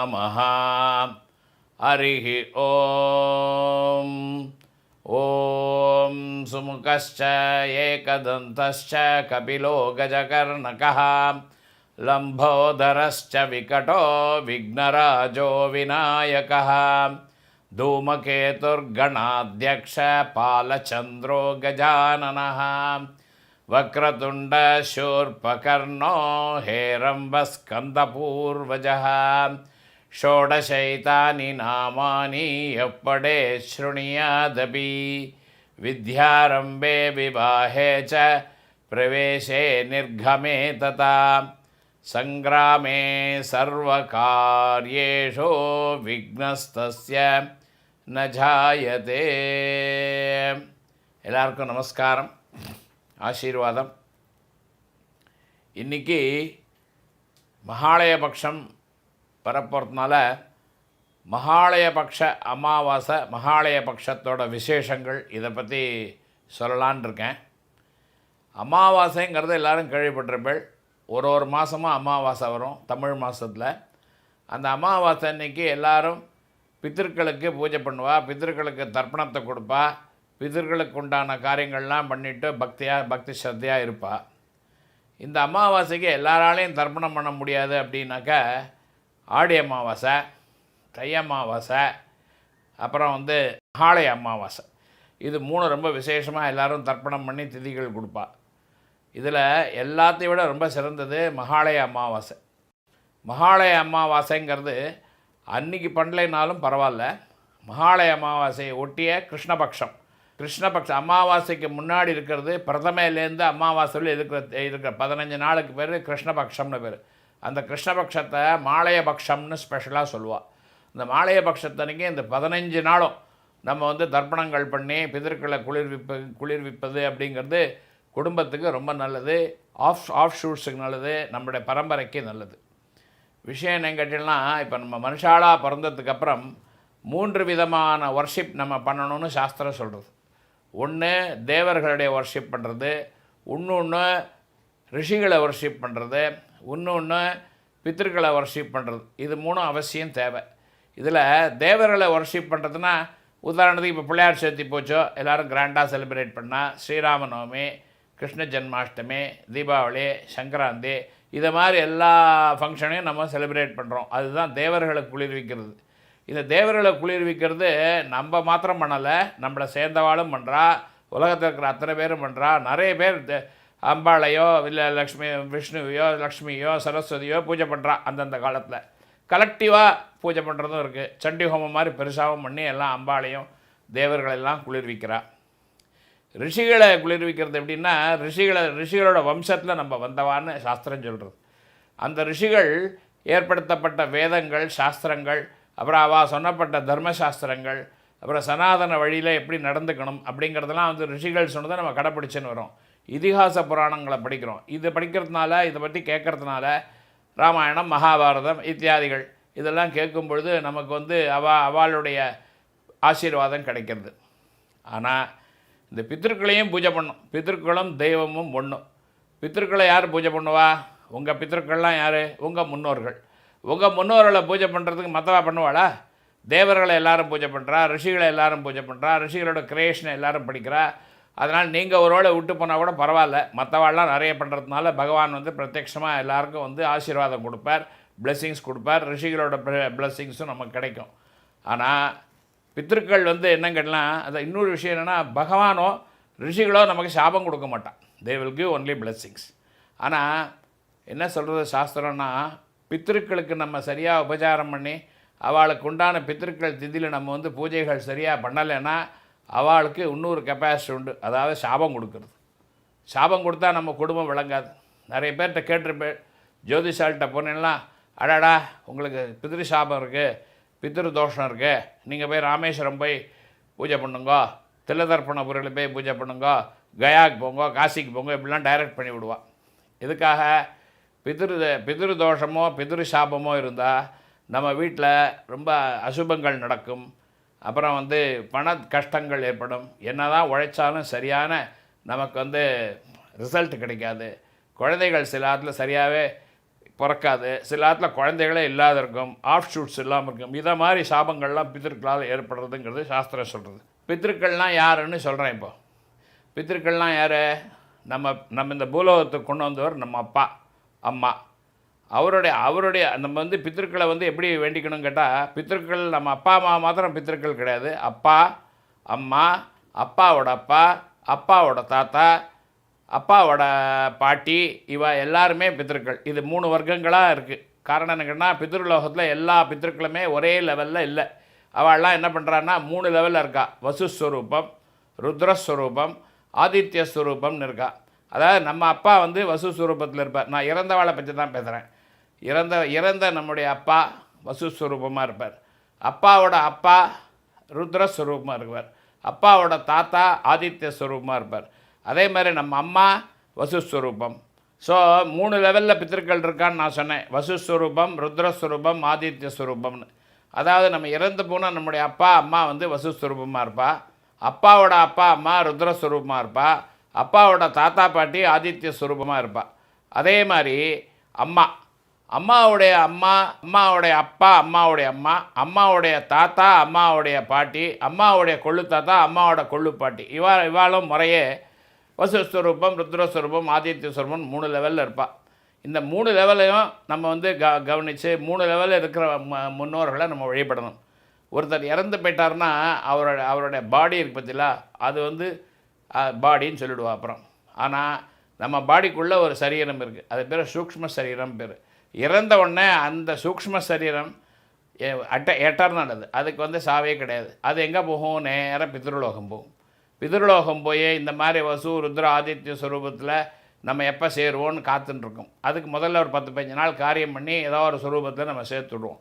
नमः। हरिः ॐ ॐ सुमुखश्च एकदन्तश्च कपिलो गजकर्णकः। लम्भोदरश्च विकटो विघ्नराजो विनायकः। धूमकेतुर्गणाध्यक्ष पालचन्द्रो गजाननः। वक्रतुण्डशूर्पकर्णो हेरम्बस्कन्दपूर्वजः। షోడశైతాని నామాని ఎప్పడే శృణుయాదపి? విద్యారంభే వివాహే చ ప్రవేశే నిర్ఘమే తథా సంగ్రామే సర్వకార్యేషు విఘ్నస్తస్య నజాయతే எல்லாருக்கும் நமஸ்காரம் ஆசீர்வாதம் இன்றைக்கி மகாலயபக்ஷம் வரப்போகிறதுனால மகாலயபக்ஷ அமாவாசை மகாலயபக்ஷத்தோட விசேஷங்கள் இதை பற்றி சொல்லலான் இருக்கேன். அமாவாசைங்கிறது எல்லாரும் கேள்விப்பட்டிருப்பேள் ஒரு ஒரு மாதமும் அமாவாசை வரும் தமிழ் மாதத்தில் அந்த அமாவாசை அன்னைக்கு எல்லோரும் பித்திருக்களுக்கு பூஜை பண்ணுவா பித்திருக்களுக்கு தர்ப்பணத்தை கொடுப்பா பித்திருக்களுக்கு உண்டான காரியங்கள்லாம் பண்ணிவிட்டு பக்தியாக பக்தி ஸ்ரத்தையாக இருப்பாள் இந்த அமாவாசைக்கு எல்லாராலையும் தர்ப்பணம் பண்ண முடியாது அப்படின்னாக்கா ஆடி அமாவாசை தை அமாவாசை அப்புறம் வந்து ஆலை அமாவாசை. இது மூணு ரொம்ப விசேஷமாக எல்லோரும் தர்ப்பணம் பண்ணி திதிகள் கொடுப்பா. இதில் எல்லாத்தையும் விட ரொம்ப சிறந்தது மகாலய அமாவாசை. மகாலய அமாவாசைங்கிறது அன்னைக்கு பண்ணலைனாலும் பரவாயில்ல. மகாலய அமாவாசையை ஒட்டிய கிருஷ்ணபக்ஷம். கிருஷ்ணபக்ஷ அமாவாசைக்கு முன்னாடி இருக்கிறது பிரதமையிலேருந்து அமாவாசையில் இருக்கிற இருக்கிற பதினஞ்சு நாளுக்கு பேர் கிருஷ்ணபக்ஷம்னு பேர். அந்த கிருஷ்ணபக்ஷத்தை மாலையபக்ஷம்னு ஸ்பெஷலாக சொல்லுவாள் இந்த மாலயபக்ஷத்தன்னைக்கு இந்த பதினஞ்சு நாளும் நம்ம வந்து தர்ப்பணங்கள் பண்ணி பிதற்களை குளிர்விப்பு குளிர்விப்பது அப்படிங்கிறது குடும்பத்துக்கு ரொம்ப நல்லது. ஆஃப் ஆஃப் ஷூட்ஸுக்கு நல்லது. நம்மளுடைய பரம்பரைக்கு நல்லது. விஷயம் என்ன கேட்டீங்கன்னா இப்போ நம்ம மனுஷாலாக பிறந்ததுக்கப்புறம் மூன்று விதமான ஒர்ஷிப் நம்ம பண்ணணும்னு சாஸ்திரம் சொல்கிறது ஒன்று தேவர்களுடைய ஒர்ஷிப் பண்ணுறது இன்னொன்று ரிஷிகளை ஒர்ஷிப் பண்ணுறது இன்னொன்று பித்திருக்களை ஒர்ஷிப் பண்ணுறது இது மூணும் அவசியம் தேவை. இதில் தேவர்களை ஒர்ஷிப் பண்ணுறதுனா உதாரணத்துக்கு இப்போ பிள்ளையார் சேர்த்தி போச்சோ எல்லோரும் கிராண்டாக செலிப்ரேட் பண்ணால் ஸ்ரீராம நவமி கிருஷ்ண ஜென்மாஷ்டமி தீபாவளி சங்கராந்தி இதை மாதிரி எல்லா ஃபங்க்ஷனையும் நம்ம செலிப்ரேட் பண்ணுறோம் அதுதான் தேவர்களை குளிர்விக்கிறது. இந்த தேவர்களை குளிர்விக்கிறது நம்ம மாத்திரம் பண்ணலை நம்மளை சேர்ந்தவாளும் பண்ணுறா உலகத்தில் இருக்கிற அத்தனை பேரும் பண்ணுறா நிறைய பேர் தே- அம்பாளையோ இல்லை லக்ஷ்மி விஷ்ணுவையோ லக்ஷ்மியோ சரஸ்வதியோ பூஜை பண்ணுறான் அந்தந்த காலத்தில். கலெக்டிவாக பூஜை பண்ணுறதும் இருக்குது சண்டி ஹோமம் மாதிரி பெருசாகவும் பண்ணி எல்லாம் அம்பாளையும் தேவர்களெல்லாம் குளிர்விக்கிறா. ரிஷிகளை குளிர்விக்கிறது எப்படின்னா ரிஷிகளை ரிஷிகளோட வம்சத்தில் நம்ம வந்தவான்னு சாஸ்திரம் சொல்கிறது அந்த ரிஷிகள் ஏற்படுத்தப்பட்ட வேதங்கள் சாஸ்திரங்கள் அப்புறம் அவள் சொன்னப்பட்ட தர்மசாஸ்திரங்கள் அப்புறம் சனாதன வழியில் எப்படி நடந்துக்கணும் அப்படிங்கிறதெல்லாம் வந்து ரிஷிகள் சொன்னதை நம்ம கடைப்பிடிச்சுன்னு வரோம். இதிகாச புராணங்களை படிக்கிறோம். இது படிக்கிறதுனால இதை பற்றி கேட்கறதுனால ராமாயணம் மகாபாரதம் இத்தியாதிகள் இதெல்லாம் கேட்கும் பொழுது நமக்கு வந்து அவ அவளுடைய ஆசீர்வாதம் கிடைக்கிறது. ஆனால் இந்த பித்திருக்களையும் பூஜை பண்ணும். பித்திருக்களும் தெய்வமும் ஒன்றும் பித்திருக்களை யார் பூஜை பண்ணுவா? உங்கள் பித்திருக்கள்லாம் யார்? உங்கள் முன்னோர்கள். உங்கள் முன்னோர்களை பூஜை பண்ணுறதுக்கு மற்றவா பண்ணுவாளா? தேவர்களை எல்லாரும் பூஜை பண்ணுறா ரிஷிகளை எல்லாரும் பூஜை பண்ணுறா ரிஷிகளோட கிரியேஷனை எல்லாரும் படிக்கிறா அதனால் நீங்கள் ஒரு வேளை விட்டு போனால் கூட பரவாயில்ல. மற்றவாள்லாம் நிறைய பண்ணுறதுனால பகவான் வந்து பிரத்யட்சமாக எல்லாருக்கும் வந்து ஆசீர்வாதம் கொடுப்பார் blessings கொடுப்பார். ரிஷிகளோட பிளெஸ்ஸிங்ஸும் நமக்கு கிடைக்கும். ஆனால் பித்திருக்கள் வந்து என்ன கேட்டலாம் அது இன்னொரு விஷயம் என்னென்னா பகவானோ ரிஷிகளோ நமக்கு சாபம் கொடுக்க மாட்டான். They will give only blessings. ஆனால் என்ன சொல்கிறது சாஸ்திரம்னா பித்திருக்களுக்கு நம்ம சரியாக உபச்சாரம் பண்ணி அவளுக்கு உண்டான பித்திருக்கள் திதியில் நம்ம வந்து பூஜைகள் சரியாக பண்ணலைன்னா அவளுக்கு இன்னொரு கெப்பாசிட்டி உண்டு. அதாவது சாபம் கொடுக்கறது. சாபம் கொடுத்தா நம்ம குடும்பம் விளங்காது. நிறைய பேர்கிட்ட கேட்டிருப்பேன் ஜோதிஷால்கிட்ட போனேன்னா அடாடா உங்களுக்கு பிதிரு சாபம் இருக்குது பித்திரு தோஷம் இருக்குது நீங்கள் போய் ராமேஸ்வரம் போய் பூஜை பண்ணுங்கோ தில்லதர்ப்பணபுரியில் போய் பூஜை பண்ணுங்க கயாக்கு போங்க காசிக்கு போங்க இப்படிலாம் டைரக்ட் பண்ணி விடுவான் இதுக்காக பிதிரு பிதிரு தோஷமோ பிதிரு சாபமோ இருந்தால் நம்ம வீட்டில் ரொம்ப அசுபங்கள் நடக்கும். அப்புறம் வந்து பண கஷ்டங்கள் ஏற்படும். என்ன தான் உழைச்சாலும் சரியான நமக்கு வந்து ரிசல்ட் கிடைக்காது. குழந்தைகள் சில இடத்துல சரியாகவே பிறக்காது. சில நேரத்தில் குழந்தைகளே இல்லாத இருக்கும். ஆஃப் ஷூட்ஸ் இல்லாமல் இருக்கும். இதை மாதிரி சாபங்கள்லாம் பித்திருக்களால் ஏற்படுறதுங்கிறது சாஸ்திரம் சொல்கிறது பித்திருக்கள்லாம் யாருன்னு சொல்கிறேன் இப்போ. பித்திருக்கள்லாம் யார்? நம்ம நம்ம இந்த பூலோகத்துக்கு கொண்டு வந்தவர் நம்ம அப்பா அம்மா. அவருடைய அவருடைய நம்ம வந்து பித்திருக்களை வந்து எப்படி வேண்டிக்கணும் கேட்டால் பித்திருக்கள் நம்ம அப்பா அம்மா மாத்திரம் பித்திருக்கள் கிடையாது. அப்பா அம்மா அப்பாவோட அப்பா அப்பாவோட தாத்தா அப்பாவோட பாட்டி இவ எல்லாருமே பித்திருக்கள். இது மூணு வர்க்கங்களாக இருக்குது காரணம் என்னங்கன்னா பித்ருலோகத்தில் எல்லா பித்திருக்களுமே ஒரே லெவலில் இல்லை. அவள்லாம் என்ன பண்ணுறான்னா மூணு லெவலில் இருக்கா. வசுஸ்வரூபம் ருத்ரஸ்வரூபம் ஆதித்ய ஸ்வரூபம்னு இருக்கா. அதாவது நம்ம அப்பா வந்து வசுஸ்வரூபத்தில் இருப்பார். நான் இறந்தவாளை பற்றி தான் பேசுகிறேன் இறந்த இறந்த நம்முடைய அப்பா வசுஸ்வரூபமாக இருப்பார். அப்பாவோட அப்பா ருத்ரஸ்வரூபமாக இருப்பார். அப்பாவோட தாத்தா ஆதித்ய ஸ்வரூபமாக இருப்பார். அதே மாதிரி நம்ம அம்மா வசுஸ்வரூபம் ஸோ மூணு லெவலில் பித்திருக்கள் இருக்கான்னு நான் சொன்னேன். வசுஸ்வரூபம் ருத்ரஸ்வரூபம் ஆதித்ய ஸ்வரூபம்னு அதாவது நம்ம இறந்து போனால் நம்முடைய அப்பா அம்மா வந்து வசுஸ்வரூபமாக இருப்பா. அப்பாவோட அப்பா அம்மா ருத்ரஸ்வரூபமாக இருப்பா. அப்பாவோட தாத்தா பாட்டி ஆதித்ய ஸ்வரூபமாக இருப்பா. அதே மாதிரி அம்மா அம்மாவுடைய அம்மா அம்மாவுடைய அப்பா அம்மாவுடைய அம்மா அம்மாவுடைய தாத்தா அம்மாவுடைய பாட்டி அம்மாவுடைய கொள்ளு தாத்தா அம்மாவோட கொள்ளு பாட்டி. இவா இவாளும் முறையே வசுஸ்வரூபம் ருத்ரஸ்வரூபம் ஆதித்ய ஸ்வரூபம் மூணு லெவலில் இருப்பாள் இந்த மூணு லெவலையும் நம்ம வந்து க கவனித்து மூணு லெவலில் இருக்கிற ம முன்னோர்களை நம்ம வழிபடணும். ஒருத்தர் இறந்து போயிட்டாருன்னா அவரோட அவருடைய பாடி இருக்கு பார்த்தீங்களா அது வந்து பாடின்னு சொல்லிவிடுவா அப்புறம். ஆனால் நம்ம பாடிக்குள்ளே ஒரு சரீரம் இருக்குது அது பேர் சூக்ஷ்ம சரீரம் பேர். இறந்த உடனே அந்த சூக்ஷ்ம சரீரம் எ- அட்ட எட்டர்னல் அது அதுக்கு வந்து சாவே கிடையாது. அது எங்கே போகும்? நேராக பித்ருலோகம் போகும். பித்ருலோகம் போய் இந்த மாதிரி வசு ருத்ர ஆதித்ய ஸ்வரூபத்தில் நம்ம எப்போ சேருவோன்னு காத்துட்ருக்கோம் அதுக்கு முதல்ல ஒரு பத்து பதினஞ்சு நாள் காரியம் பண்ணி ஏதோ ஒரு ஸ்வரூபத்தில் நம்ம சேர்த்துடுவோம்.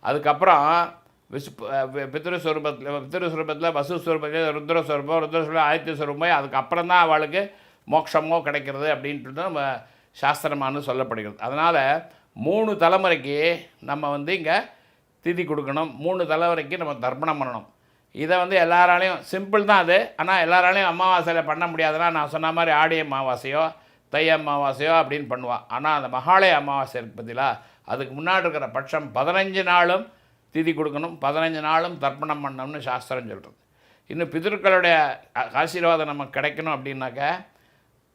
அதுக்கப்புறம் விசு பித்ரு பித்ருஸ்வரூபத்தில் பித்ரு ஸ்வரூபத்தில் வசு ஸ்வரூபத்தில் ருத்ர ஸ்வரூபம் ஆதித்ய ஸ்வரூபம் போய் அதுக்கப்புறம் தான் அவளுக்கு மோட்சமோ கிடைக்கிறது அப்படின்ட்டு நம்ம சாஸ்திரமானு சொல்லப்படுகிறது. அதனால் மூணு தலைமுறைக்கு நம்ம வந்து இங்கே திதி கொடுக்கணும். மூணு தலைமுறைக்கு நம்ம தர்ப்பணம் பண்ணணும். இதை வந்து எல்லாராலையும் சிம்பிள் தான் அது. ஆனால் எல்லாராலையும் அமாவாசையில் பண்ண முடியாதுன்னா நான் சொன்ன மாதிரி ஆடி அமாவாசையோ தை அமாவாசையோ அப்படின்னு பண்ணுவாள் ஆனால் அந்த மகாலய அமாவாசை இருக்கு அதுக்கு முன்னாடி இருக்கிற பட்சம் பதினஞ்சு நாளும் திதி கொடுக்கணும். பதினஞ்சு நாளும் தர்ப்பணம் பண்ணணும்னு சாஸ்திரம் சொல்கிறது இன்னும் பிதர்களுடைய ஆசீர்வாதம் நமக்கு கிடைக்கணும் அப்படின்னாக்க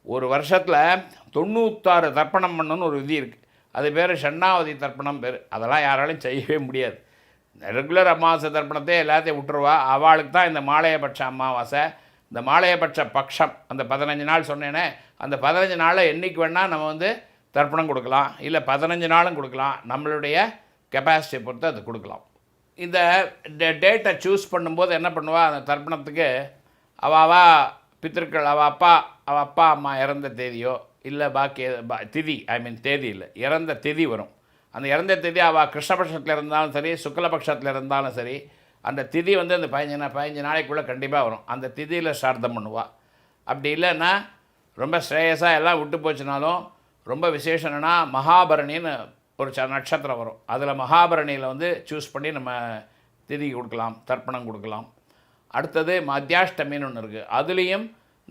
ஒரு வருஷத்தில் தொண்ணூத்தாறு தர்ப்பணம் பண்ணணும்னு ஒரு விதி இருக்குது அது பேர் ஷண்ணாவதி தர்ப்பணம் பேர். அதெல்லாம் யாராலையும் செய்யவே முடியாது. ரெகுலர் அமாவாசை தர்ப்பணத்தை எல்லாத்தையும் விட்டுருவா. அவளுக்கு தான் இந்த மாலையபட்ச அமாவாசை. இந்த மாலையபட்ச பட்சம் அந்த பதினஞ்சு நாள் சொன்னேனே அந்த பதினஞ்சு நாளில் என்றைக்கு வேணால் நம்ம வந்து தர்ப்பணம் கொடுக்கலாம். இல்லை பதினஞ்சு நாளும் கொடுக்கலாம். நம்மளுடைய கெப்பாசிட்டியை பொறுத்து அது கொடுக்கலாம். இந்த டேட்டை சூஸ் பண்ணும்போது என்ன பண்ணுவா? அந்த தர்ப்பணத்துக்கு அவாவா பித்திருக்கள் அவள் அப்பா அவள் அப்பா அம்மா இறந்த தேதியோ இல்லை பாக்கி பா திதி ஐ மீன் தேதி இல்லை இறந்த திதி வரும். அந்த இறந்த திதி அவள் கிருஷ்ணபட்சத்தில் இருந்தாலும் சரி சுக்லபட்சத்தில் இருந்தாலும் சரி அந்த திதி வந்து அந்த பதினஞ்சு நாள் பதினஞ்சு நாளைக்குள்ளே கண்டிப்பாக வரும். அந்த திதியில் சார்த்தம் பண்ணுவாள் அப்படி இல்லைன்னா ரொம்ப ஸ்ரேயஸாக எல்லாம் விட்டு போச்சுனாலும் ரொம்ப விசேஷம் என்னென்னா மகாபரணின்னு ஒரு ச நட்சத்திரம் வரும். அதில் மகாபரணியில் வந்து சூஸ் பண்ணி நம்ம திதி கொடுக்கலாம் தர்ப்பணம் கொடுக்கலாம். அடுத்தது மத்தியாஷ்டமின்னு ஒன்று இருக்குது அதுலேயும்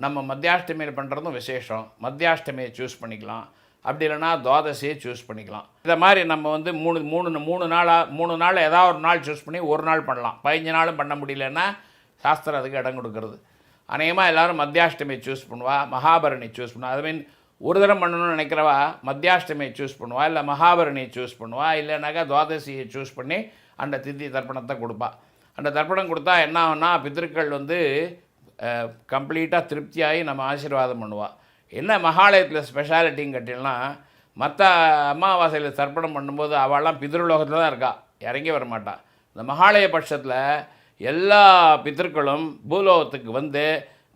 நம்ம மத்தியாஷ்டமியில் பண்ணுறதும் விசேஷம். மத்தியாஷ்டமியை சூஸ் பண்ணிக்கலாம். அப்படி இல்லைன்னா துவாதசியை சூஸ் பண்ணிக்கலாம். இதை மாதிரி நம்ம வந்து மூணு மூணு மூணு நாளாக மூணு நாள் ஏதாவது ஒரு நாள் சூஸ் பண்ணி ஒரு நாள் பண்ணலாம். பதினஞ்சு நாளும் பண்ண முடியலன்னா சாஸ்திரம் அதுக்கு இடம் கொடுக்கறது. அநேகமாக எல்லாரும் மத்தியாஷ்டமியை சூஸ் பண்ணுவா மகாபரணி சூஸ் பண்ணுவா. ஐ மீன் ஒரு தரம் பண்ணணும்னு நினைக்கிறவா மத்தியாஷ்டமியை சூஸ் பண்ணுவா இல்லை மகாபரணியை சூஸ் பண்ணுவா இல்லைனாக்கா துவாதசியை சூஸ் பண்ணி அந்த திதி தர்ப்பணத்தை கொடுப்பா. அந்த தர்ப்பணம் கொடுத்தா என்ன ஆகும்னா பித்திருக்கள் வந்து கம்ப்ளீட்டாக திருப்தியாகி நம்ம ஆசீர்வாதம் பண்ணுவாள் என்ன மகாலயத்தில் ஸ்பெஷாலிட்டின்னு கேட்டிங்கன்னா மற்ற அமாவாசையில் தர்ப்பணம் பண்ணும்போது அவள்லாம் பித்ருலோகத்தில் தான் இருக்கா. இறங்கி வர மாட்டாள் இந்த மகாலய பட்சத்தில் எல்லா பித்தர்களும் பூலோகத்துக்கு வந்து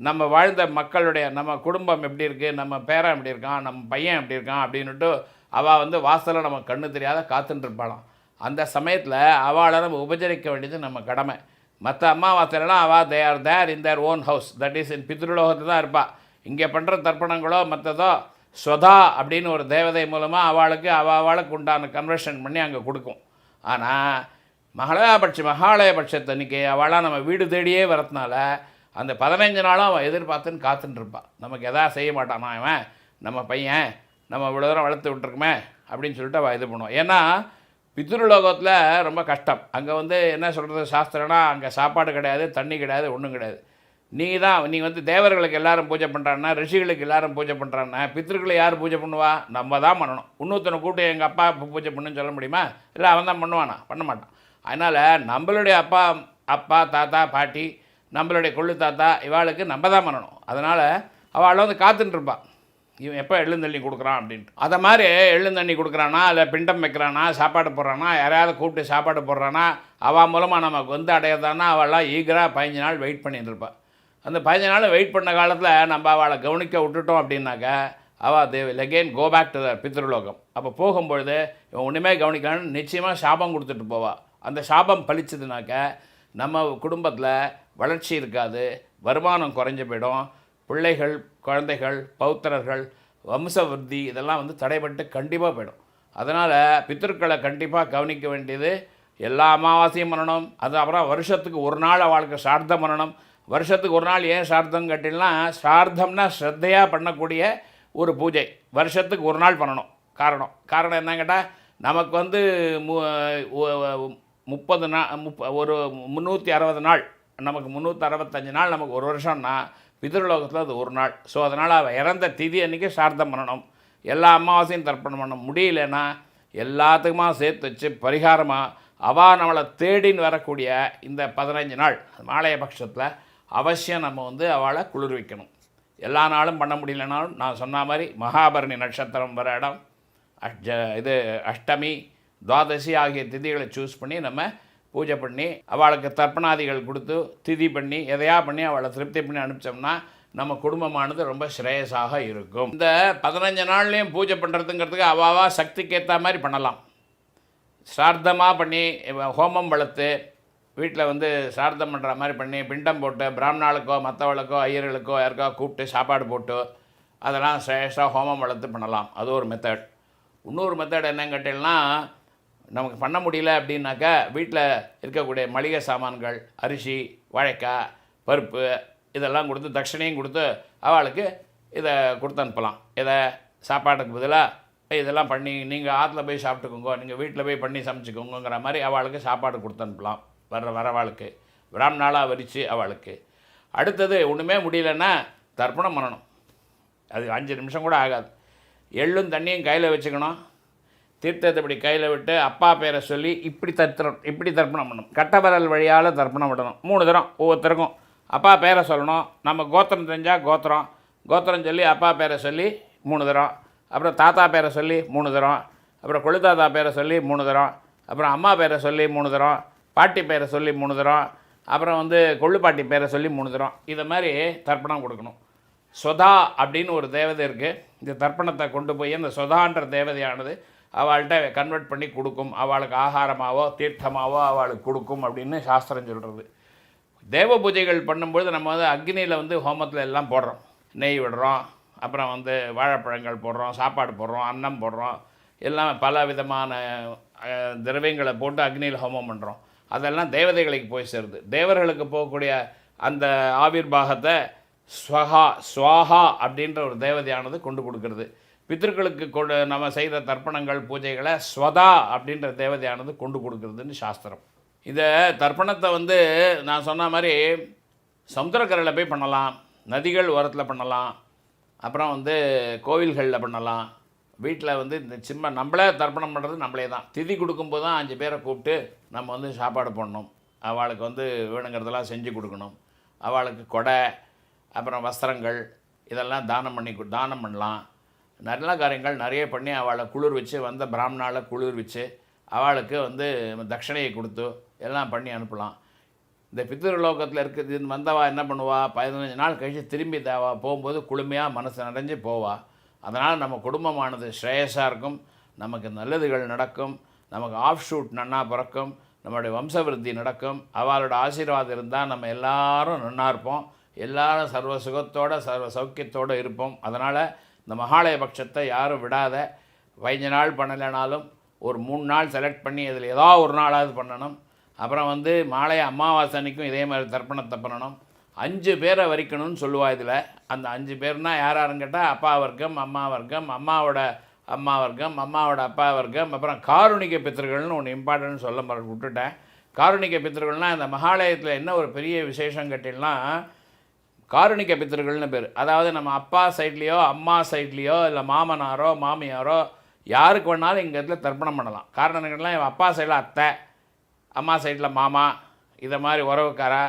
நம்ம வாழ்ந்த மக்களுடைய நம்ம குடும்பம் எப்படி இருக்குது நம்ம பேரன் எப்படி இருக்கான் நம்ம பையன் எப்படி இருக்கான் அப்படின்னுட்டு அவள் வந்து வாசலில் நம்ம கண்ணு தெரியாத காத்துட்டு இருப்பாளாம். அந்த சமயத்தில் அவளை நம்ம உபச்சரிக்க வேண்டியது நம்ம கடமை. மற்ற அம்மாவாசைலாம் அவள் they are there in their own house that is in பித்ருலோகத்தில் தான் இருப்பாள் இங்கே பண்ணுற தர்ப்பணங்களோ மற்றதோ ஸ்வதா அப்படின்னு ஒரு தேவதை மூலமாக அவளுக்கு அவ அவளுக்கு உண்டான கன்வர்ஷன் பண்ணி அங்கே கொடுக்கும். ஆனால் மகாலயபட்ச மகாலயபட்சத்தன்னைக்கு அவளாக நம்ம வீடு தேடியே வரதுனால அந்த பதினஞ்சு நாளும் அவன் எதிர்பார்த்துன்னு காத்துட்டு இருப்பாள் நமக்கு எதா செய்ய மாட்டானா அவன் நம்ம பையன் நம்ம இவ்வளோ தூரம் வளர்த்து விட்டுருக்குமே அப்படின்னு சொல்லிட்டு அவள் இது பண்ணுவான் ஏன்னா பித்ருலோகத்தில் ரொம்ப கஷ்டம். அங்கே வந்து என்ன சொல்கிறது சாஸ்திரம்னா அங்கே சாப்பாடு கிடையாது தண்ணி கிடையாது ஒன்றும் கிடையாது. நீ தான் நீ வந்து தேவர்களுக்கு எல்லாரும் பூஜை பண்ணுறான்னா ரிஷிகளுக்கு எல்லாரும் பூஜை பண்ணுறான்னா பித்திருக்களை யார் பூஜை பண்ணுவா? நம்ம தான் பண்ணணும். இன்னொருத்தனை கூட்டு எங்கள் அப்பா பூஜை பண்ணுன்னு சொல்ல முடியுமா? இல்லை அவன் தான் பண்ணுவானா? பண்ண மாட்டான். அதனால் நம்மளுடைய அப்பா அப்பா தாத்தா பாட்டி நம்மளுடைய கொள்ளு தாத்தா இவாளுக்கு நம்ம தான் பண்ணணும். அதனால் அவளை வந்து காத்துட்டுருப்பாள் இவன் எப்போ எள்ளுந்தண்ணி கொடுக்குறான் அப்படின்ட்டு. அதை மாதிரி எள்ளுந்தண்ணி கொடுக்குறானா இல்லை பிண்டம் வைக்கிறானா சாப்பாடு போடுறானா யாரையாவது கூப்பிட்டு சாப்பாடு போடுறானா அவன் மூலமாக நமக்கு வந்து அடையிறதானா அவள்லாம் ஈகராக பதினஞ்சு நாள் வெயிட் பண்ணிட்டு இருப்பாள் அந்த பதினஞ்சு நாள் வெயிட் பண்ண காலத்தில் நம்ம அவளை கவனிக்க விட்டுட்டோம் அப்படின்னாக்க அவள் தே லெகெயின் கோ பேக் டு த பித்ருலோகம். அப்போ போகும்பொழுது இவன் ஒன்றுமே கவனிக்கலான்னு நிச்சயமாக சாபம் கொடுத்துட்டு போவா. அந்த சாபம் பளிச்சதுனாக்க நம்ம குடும்பத்தில் வளர்ச்சி இருக்காது வருமானம் குறைஞ்சு போயிடும் பிள்ளைகள் குழந்தைகள் பௌத்திரர்கள் வம்சவருத்தி இதெல்லாம் வந்து தடைபட்டு கண்டிப்பாக போயிடும். அதனால் பித்தர்களை கண்டிப்பாக கவனிக்க வேண்டியது எல்லா அமாவாசையும் பண்ணணும். அது அப்புறம் வருஷத்துக்கு ஒரு நாள் அவளுக்கு சார்த்தம் பண்ணணும். வருஷத்துக்கு ஒரு நாள் ஏன் சார்த்தம் கேட்டிங்கன்னா சார்த்தம்னா ஸ்ரத்தையாக பண்ணக்கூடிய ஒரு பூஜை. வருஷத்துக்கு ஒரு நாள் பண்ணணும். காரணம். காரணம் என்ன கேட்டால் நமக்கு வந்து மு முப்பது நாள் முப்ப ஒரு முந்நூற்றி அறுபது நாள். நமக்கு முந்நூற்றி அறுபத்தஞ்சு நாள் நமக்கு ஒரு வருஷம்னா பிதர்லோகத்தில் அது ஒரு நாள். ஸோ அதனால் அவள் இறந்த திதி அன்றைக்கி சார்த்தம் பண்ணணும். எல்லா அமாவாசையும் தர்ப்பணம் பண்ண முடியலன்னா எல்லாத்துக்குமா சேர்த்து வச்சு பரிகாரமாக அவள் நம்மளை தேடின்னு வரக்கூடிய இந்த பதினஞ்சு நாள் மாலைய பட்சத்தில் அவசியம் நம்ம வந்து அவளை குளிர்விக்கணும். எல்லா நாளும் பண்ண முடியலனாலும் நான் சொன்ன மாதிரி மகாபரணி நட்சத்திரம் வர இடம் அஷ்ட இது அஷ்டமி துவாதசி ஆகிய திதிகளை சூஸ் பண்ணி நம்ம பூஜை பண்ணி அவளுக்கு தர்ப்பணாதிகள் கொடுத்து திதி பண்ணி எதையா பண்ணி அவளை திருப்தி பண்ணி அனுப்பிச்சோம்னா நம்ம குடும்பமானது ரொம்ப ஸ்ரேயஸாக இருக்கும். இந்த பதினஞ்சு நாள்லேயும் பூஜை பண்ணுறதுங்கிறதுக்கு அவாவா சக்திக்கு ஏற்ற மாதிரி பண்ணலாம். சார்த்தமாக பண்ணி ஹோமம் வளர்த்து வீட்டில் வந்து சார்த்தம் பண்ணுற மாதிரி பண்ணி பிண்டம் போட்டு பிராமணாளுக்கோ மற்றவளுக்கோ ஐயர்களுக்கோ யாருக்கோ கூப்பிட்டு சாப்பாடு போட்டு அதெல்லாம் ஸ்ரேஷாக ஹோமம் வளர்த்து பண்ணலாம். அது ஒரு மெத்தட் இன்னொரு மெத்தட் என்னன்னு கேட்டீங்கன்னா நமக்கு பண்ண முடியல அப்படின்னாக்கா வீட்டில் இருக்கக்கூடிய மளிகை சாமான்கள் அரிசி வாழைக்காய் பருப்பு இதெல்லாம் கொடுத்து தட்சணையும் கொடுத்து அவளுக்கு இதை கொடுத்து அனுப்பலாம். இதை சாப்பாட்டுக்கு பதிலாக இதெல்லாம் பண்ணி நீங்கள் ஆற்றுல போய் சாப்பிட்டுக்கோங்க நீங்கள் வீட்டில் போய் பண்ணி சமைச்சிக்கோங்கிற மாதிரி அவளுக்கு சாப்பாடு கொடுத்து அனுப்பலாம். வர்ற வரவாளுக்கு. பிராமணாளாக வரித்து அவளுக்கு. அடுத்தது ஒன்றுமே முடியலன்னா தர்ப்பணம் பண்ணணும். அது அஞ்சு நிமிஷம் கூட ஆகாது. எள்ளும் தண்ணியும் கையில் வச்சுக்கணும். தீர்த்தத்தை இப்படி கையில் விட்டு அப்பா பேரை சொல்லி இப்படி தர்த்தனம் இப்படி தர்ப்பணம் பண்ணணும். கட்டவரல் வழியால் தர்ப்பணம் விடணும். மூணு தரம் ஒவ்வொருத்தருக்கும். அப்பா பேரை சொல்லணும். நம்ம கோத்திரம் தெரிஞ்சால் கோத்திரம். கோத்திரம் சொல்லி அப்பா பேரை சொல்லி மூணு தரம். அப்புறம் தாத்தா பேரை சொல்லி மூணு தரம். அப்புறம் கொழுத்தாத்தா பேரை சொல்லி மூணு தரம். அப்புறம் அம்மா பேரை சொல்லி மூணு தரம். பாட்டி பேரை சொல்லி மூணு தரம். அப்புறம் வந்து கொள்ளுப்பாட்டி பேரை சொல்லி மூணு தரம். இதை மாதிரி தர்ப்பணம் கொடுக்கணும். சொதா அப்படின்னு ஒரு தேவதை இருக்குது இந்த தர்ப்பணத்தை கொண்டு போய் அந்த சொதான்ற தேவதையானது அவள்கிட்ட கன்வெர்ட் பண்ணி கொடுக்கும். அவளுக்கு ஆகாரமாவோ தீர்த்தமாவோ அவளுக்கு கொடுக்கும் அப்படின்னு சாஸ்திரம் சொல்கிறது தேவ பூஜைகள் பண்ணும்பொழுது நம்ம வந்து அக்னியில் வந்து ஹோமத்தில் எல்லாம் போடுறோம். நெய் விடுறோம். அப்புறம் வந்து வாழைப்பழங்கள் போடுறோம் சாப்பாடு போடுறோம் அன்னம் போடுறோம். எல்லாம் பல விதமான திரவியங்களை போட்டு அக்னியில் ஹோமம் பண்ணுறோம் அதெல்லாம் தேவதைகளுக்கு போய் சேருது. தேவர்களுக்கு போகக்கூடிய அந்த ஆவிர்வாகத்தை ஸ்வஹா ஸ்வாஹா அப்படின்ற ஒரு தேவதையானது கொண்டு கொடுக்கறது. பித்தர்களுக்கு கொண்டு நம்ம செய்த தர்ப்பணங்கள் பூஜைகளை ஸ்வதா அப்படின்ற தேவதையானது கொண்டு கொடுக்குறதுன்னு சாஸ்திரம். இந்த தர்ப்பணத்தை வந்து நான் சொன்ன மாதிரி சமுத்திரக்கரையில் போய் பண்ணலாம் நதிகள் ஓரத்தில் பண்ணலாம் அப்புறம் வந்து கோவில்களில் பண்ணலாம். வீட்டில் வந்து இந்த சும்மா நம்மளே தர்ப்பணம் பண்ணுறது நம்மளே தான். திதி கொடுக்கும்போது தான் அஞ்சு பேரை கூப்பிட்டு நம்ம வந்து சாப்பாடு பண்ணணும் அவளுக்கு வந்து வேணுங்கிறதெல்லாம் செஞ்சு கொடுக்கணும். அவளுக்கு கொடை அப்புறம் வஸ்திரங்கள் இதெல்லாம் தானம் பண்ணி கொடு- தானம் பண்ணலாம். நல்ல காரியங்கள் நிறைய பண்ணி அவளை குளிர் வச்சு வந்த பிராமணாவில் குளிர் வச்சு அவளுக்கு வந்து தட்சணையை கொடுத்து எல்லாம் பண்ணி அனுப்பலாம். இந்த பித்திருலோகத்தில் இருக்கிறது வந்தவா என்ன பண்ணுவா? பதினஞ்சு நாள் கழித்து திரும்பி தேவா போகும்போது குளுமையாக மனசு நிறைஞ்சு போவா. அதனால் நம்ம குடும்பமானது ஸ்ரேயஸாக இருக்கும். நமக்கு நல்லதுகள் நடக்கும். நமக்கு ஆஃப் ஷூட் நன்னா பிறக்கும். நம்மளுடைய வம்சவிருத்தி நடக்கும். அவளோட ஆசீர்வாதம் இருந்தால் நம்ம எல்லாரும் நன்னா இருப்போம். எல்லாரும் சர்வ சுகத்தோடு சர்வ சௌக்கியத்தோடு இருப்போம். அதனால் இந்த மகாலய பட்சத்தை யாரும் விடாத. பதினஞ்சு நாள் பண்ணலைனாலும் ஒரு மூணு நாள் செலக்ட் பண்ணி இதில் ஏதோ ஒரு நாளாவது பண்ணணும். அப்புறம் வந்து மாலைய அமாவாசை அன்றைக்கும் இதே மாதிரி தர்ப்பணத்தை பண்ணணும். அஞ்சு பேரை வரிக்கணும்னு சொல்லுவா இதில். அந்த அஞ்சு பேர்னால் யார் யாருன்னு கேட்டால் அப்பா வர்க்கம் அம்மா வர்க்கம் அம்மாவோட அம்மா வர்க்கம் அம்மாவோட அப்பா வர்க்கம் அப்புறம் காருணிக பித்திருக்கள்னு ஒன்று இம்பார்ட்டன்ட் சொல்ல மற விட்டுட்டேன். காருணிக பித்திருக்கள்னால் இந்த மகாலயத்தில் என்ன ஒரு பெரிய விசேஷம் கேட்டீங்கன்னா காரணிக்க பித்திருக்கள்னு பேர். அதாவது நம்ம அப்பா சைட்லேயோ அம்மா சைட்லேயோ இல்லை மாமனாரோ மாமியாரோ யாருக்கு வேணாலும் எங்கள் இடத்துல தர்ப்பணம் பண்ணலாம். காரணம் என்னன்னா இவன் அப்பா சைடில் அத்தை அம்மா சைடில் மாமா இதை மாதிரி உறவுக்காரா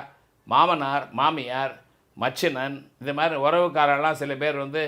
மாமனார் மாமியார் மச்சினன் இது மாதிரி உறவுக்காரெல்லாம் சில பேர் வந்து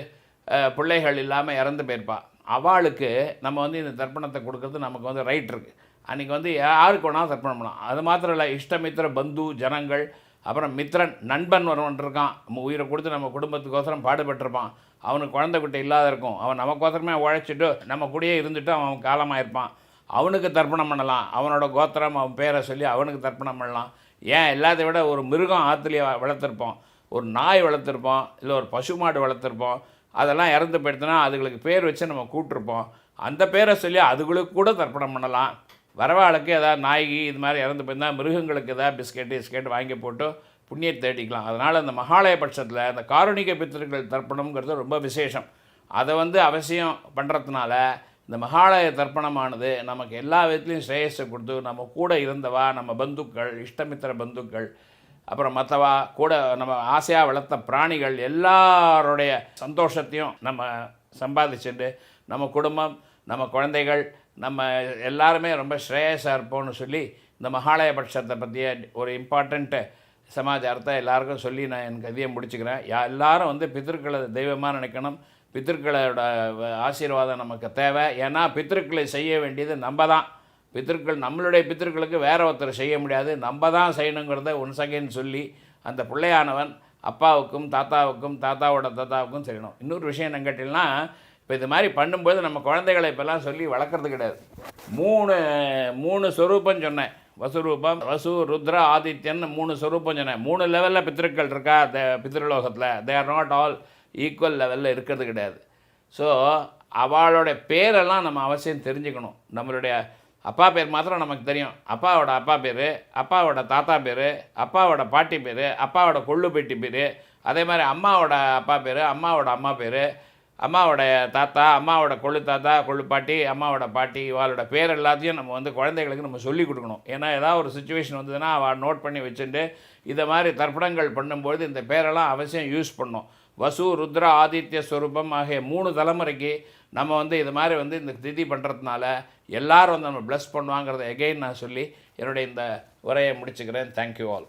பிள்ளைகள் இல்லாமல் இறந்து போயிருப்பா. அவளுக்கு நம்ம வந்து இந்த தர்ப்பணத்தை கொடுக்கறது நமக்கு வந்து ரைட் இருக்குது அன்றைக்கி வந்து யாருக்கு வேணாலும் தர்ப்பணம் பண்ணலாம். அது மாத்திரம் இல்லை இஷ்டமித்திர பந்து ஜனங்கள் அப்புறம் மித்திரன் நண்பன் ஒருவன் இருக்கான். நம்ம உயிரை கொடுத்து நம்ம குடும்பத்துக்கோசரம் பாடுபட்டிருப்பான். அவனுக்கு குழந்தை குட்டை இல்லாத இருக்கும். அவன் நமக்கோசரமே உழைச்சிட்டு நம்ம கூடயே இருந்துட்டு அவன் காலமாயிருப்பான். அவனுக்கு தர்ப்பணம் பண்ணலாம். அவனோட கோத்திரம் அவன் பேரை சொல்லி அவனுக்கு தர்ப்பணம் பண்ணலாம். ஏன்? எல்லாத்தை விட ஒரு மிருகம் ஆற்றுலேயே வளர்த்துருப்போம். ஒரு நாய் வளர்த்துருப்போம். இல்லை ஒரு பசு மாடு வளர்த்துருப்போம். அதெல்லாம் இறந்து போயிடுத்துனா அதுகளுக்கு பேர் வச்சு நம்ம கூப்பிட்ருப்போம் அந்த பேரை சொல்லி அதுகளுக்கு கூட தர்ப்பணம் பண்ணலாம். வரவாளுக்கு ஏதாவது நாய்கி இது மாதிரி இறந்து போயிருந்தால் மிருகங்களுக்கு ஏதாவது பிஸ்கெட்டு பிஸ்கெட் வாங்கி போட்டு புண்ணியத்தை தேடிக்கலாம். அதனால் அந்த மகாலய பட்சத்தில் அந்த காரணிக பித்திருக்கள் தர்ப்பணம்ங்கிறது ரொம்ப விசேஷம். அதை வந்து அவசியம் பண்ணுறதுனால இந்த மகாலய தர்ப்பணமானது நமக்கு எல்லா விதத்துலையும் ஸ்ரேயஸை கொடுத்து நம்ம கூட இருந்தவா நம்ம பந்துக்கள் இஷ்டமித்திர பந்துக்கள் அப்புறம் மற்றவா கூட நம்ம ஆசையாக வளர்த்த பிராணிகள் எல்லாருடைய சந்தோஷத்தையும் நம்ம சம்பாதிச்சுட்டு நம்ம குடும்பம் நம்ம குழந்தைகள் நம்ம எல்லாருமே ரொம்ப ஸ்ரேயஸாக இருப்போம்னு சொல்லி இந்த மகாலய பட்சத்தை பற்றிய ஒரு இம்பார்ட்டண்ட்டு சமாச்சாரத்தை எல்லாருக்கும் சொல்லி நான் என் கதையை முடிச்சுக்கிறேன். யா எல்லாரும் வந்து பித்திருக்களை தெய்வமாக நினைக்கணும். பித்திருக்களோட வ- ஆசீர்வாதம் நமக்கு தேவை. ஏன்னா பித்திருக்களை செய்ய வேண்டியது நம்ம தான் பித்திருக்கள் நம்மளுடைய பித்திருக்களுக்கு வேற ஒருத்தர் செய்ய முடியாது. நம்ம தான் செய்யணுங்கிறத ஒன் செகண்ட் சொல்லி அந்த பிள்ளையானவன் அப்பாவுக்கும் தாத்தாவுக்கும் தாத்தாவோட தாத்தாவுக்கும் செய்யணும். இன்னொரு விஷயம் என்ன கேட்டீங்கன்னா இப்போ இது மாதிரி பண்ணும்போது நம்ம குழந்தைகளை இப்போல்லாம் சொல்லி வளர்க்குறது கிடையாது. மூணு மூணு சொரூபம் சொன்னேன். வசுரூபம் வசு ருத்ர ஆதித்யன் மூணு சொரூபம் சொன்னேன். மூணு லெவலில் பித்திருக்கள் இருக்கா? The பித்திருலோகத்தில். They are not all equal லெவலில் இருக்கிறது கிடையாது. ஸோ அவளோட பேரெல்லாம் நம்ம அவசியம் தெரிஞ்சுக்கணும். நம்மளுடைய அப்பா பேர் மாத்திரம் நமக்கு தெரியும். அப்பாவோட அப்பா பேர் அப்பாவோட தாத்தா பேர் அப்பாவோட பாட்டி பேர் அப்பாவோட கொள்ளு பேட்டி பேர் அதே மாதிரி அம்மாவோட அப்பா பேர் அம்மாவோட அம்மா பேர் அம்மாவோடைய தாத்தா அம்மாவோட கொள்ளு தாத்தா கொள்ளு பாட்டி அம்மாவோட பாட்டி இவாளோட பேர் எல்லாத்தையும் நம்ம வந்து குழந்தைகளுக்கு நம்ம சொல்லி கொடுக்கணும். ஏன்னா ஏதாவது ஒரு சுச்சுவேஷன் வந்ததுன்னா அவள் நோட் பண்ணி வச்சுட்டு இதை மாதிரி தர்ப்பணங்கள் பண்ணும்போது இந்த பேரெல்லாம் அவசியம் யூஸ் பண்ணும். வசு ருத்ர ஆதித்ய ஸ்வரூபம் ஆகிய மூணு தலைமுறைக்கு நம்ம வந்து இது மாதிரி வந்து இந்த திதி பண்ணுறதுனால எல்லாரும் வந்து நம்ம ப்ளஸ் பண்ணுவாங்கிறத எகெயின் நான் சொல்லி என்னுடைய இந்த உரையை முடிச்சுக்கிறேன். Thank you all